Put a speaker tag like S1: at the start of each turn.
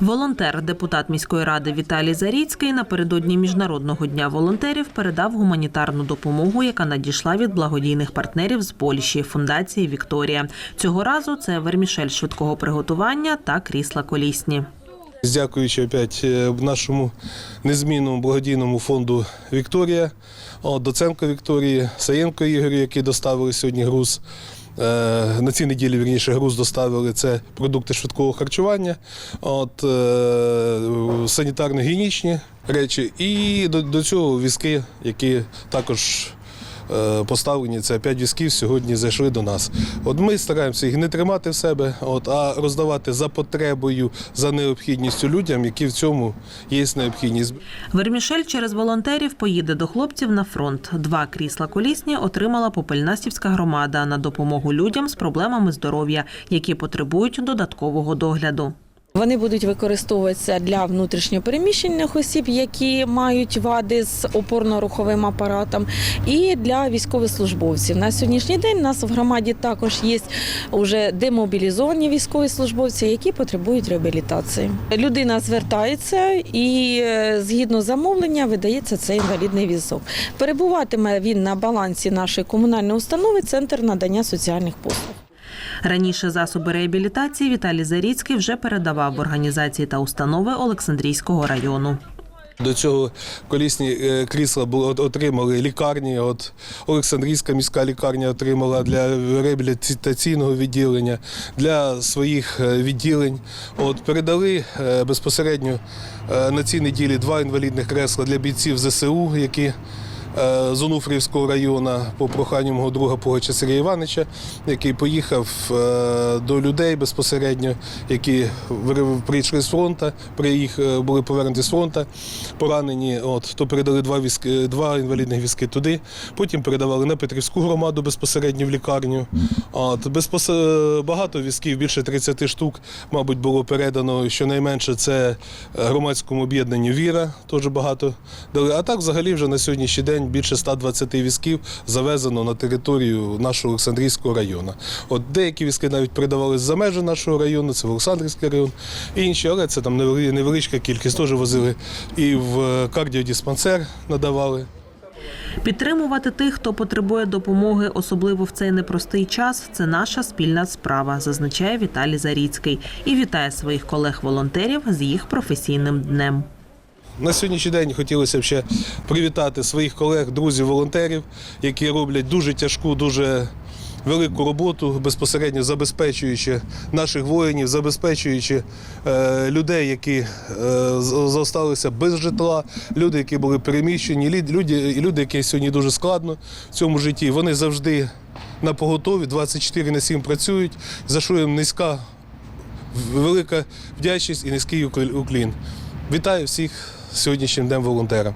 S1: Волонтер, депутат міської ради Віталій Заріцький напередодні міжнародного дня волонтерів передав гуманітарну допомогу, яка надійшла від благодійних партнерів з Польщі фундації Вікторія. Цього разу це вермішель швидкого приготування та крісла колісні.
S2: Дякуючи опять е, нашому незмінному благодійному фонду Вікторія, Доценко Вікторії, Саєнко Ігорю, які доставили сьогодні груз. Е, На цій неділі вірніше груз доставили це продукти швидкого харчування, от, е, санітарно-гігієнічні речі, і до, до цього візки, які також поставлені. Це п'ять візків сьогодні зайшли до нас. От ми стараємося їх не тримати в себе, от, а роздавати за потребою, за необхідністю людям, які в цьому є необхідність.
S1: Вермішель через волонтерів поїде до хлопців на фронт. Два крісла колісні отримала Попельнастівська громада на допомогу людям з проблемами здоров'я, які потребують додаткового догляду.
S3: Вони будуть використовуватися для внутрішньопереміщених осіб, які мають вади з опорно-руховим апаратом, і для військовослужбовців. На сьогоднішній день у нас в громаді також є вже демобілізовані військові службовці, які потребують реабілітації. Людина звертається і е, згідно замовлення видається цей інвалідний візок. Перебуватиме він на балансі нашої комунальної установи Центр надання соціальних послуг.
S1: Раніше засоби реабілітації Віталій Заріцький вже передавав в організації та установи Олександрійського району.
S2: До цього колісні е, крісла отримали лікарні. От Олександрійська міська лікарня отримала для реабілітаційного відділення, для своїх е, відділень. От передали е, безпосередньо на цій неділі два інвалідних кресла для бійців ЗСУ, які з Онуфрівського району по проханню мого друга Пугача Сергія Івановича, який поїхав е, до людей безпосередньо, які прийшли з фронту, приїх, е, були повернуті з фронту, поранені. От, то передали два, візки, два інвалідних візки туди. Потім передавали на Петрівську громаду безпосередньо в лікарню. От, безпос- Багато візків, більше 30 штук, мабуть, було передано. Щонайменше це е, громадському об'єднанню Віра, теж багато дали. А так, взагалі, вже на сьогоднішній день більше 120 візків завезено на територію нашого Олександрійського району. От деякі візки навіть передавали за межі нашого району, це Олександрівський район, інші, але це там невели- невеличка кількість. Теж возили і в е, кардіодиспансер надавали.
S1: Підтримувати тих, хто потребує допомоги, особливо в цей непростий час, це наша спільна справа, зазначає Віталій Заріцький і вітає своїх колег-волонтерів з їх професійним днем.
S2: На сьогоднішній день хотілося б ще привітати своїх колег, друзів, волонтерів, які роблять дуже тяжку, дуже велику роботу, безпосередньо забезпечуючи наших воїнів, забезпечуючи е, людей, які е, залишилися без житла, люди, які були переміщені, люди, люди, які сьогодні дуже складно в цьому житті. Вони завжди на поготові, 24 на 7 працюють, за що їм низька велика вдячність і низький уклін. Вітаю всіх сьогоднішнім днем волонтера.